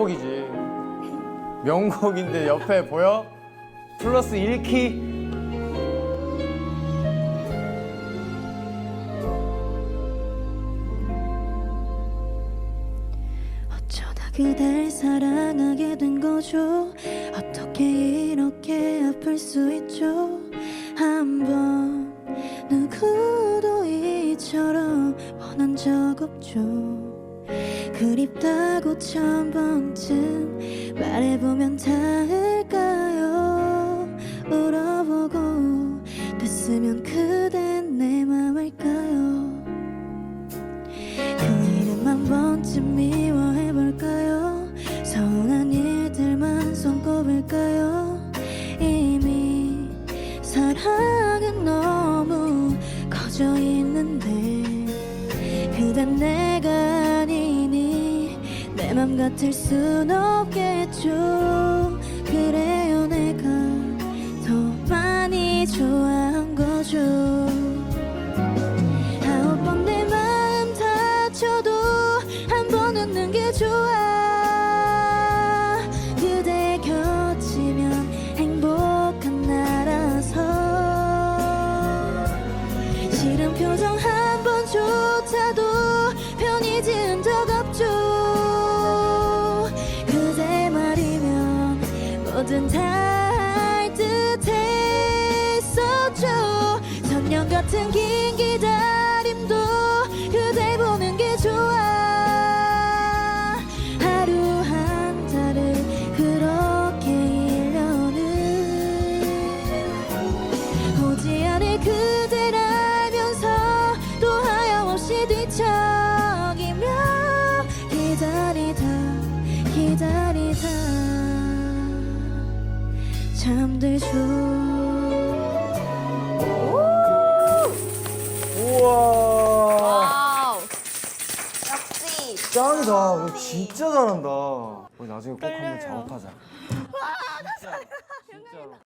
명곡이지. 명곡인데 옆에 보여? 플러스 1키. 어쩌다 그댈 사랑하게 된 거죠 어떻게 이렇게 아플 수 있죠 한번 누구도 이처럼 원한 적 없죠 그립다고 천 번쯤 말해보면 닿을까요? 울어보고 됐으면 그댄 내맘 알까요? 그 일은 한 번쯤 미워해볼까요? 서운한 일들만 손꼽을까요? 이미 사랑은 너무 커져 있는데 그댄 내가 맘 같을 순 없겠죠. 그래요 내가 더 많이 좋아한 거죠. 아홉 번 내 마음 다쳐도 한 번 웃는 게 좋아. 그대 곁이면 행복한 나라서. 싫은 표정 한 같은 긴 기다림도 그대 보는 게 좋아. 하루 한 달을 그렇게 일려는 오지 않을 그댈 알면서 또 하염없이 뒤척이며 기다리다 기다리다. 잠들죠 짱이다. 너 진짜 잘한다. 우리 나중에 꼭 한번 작업하자.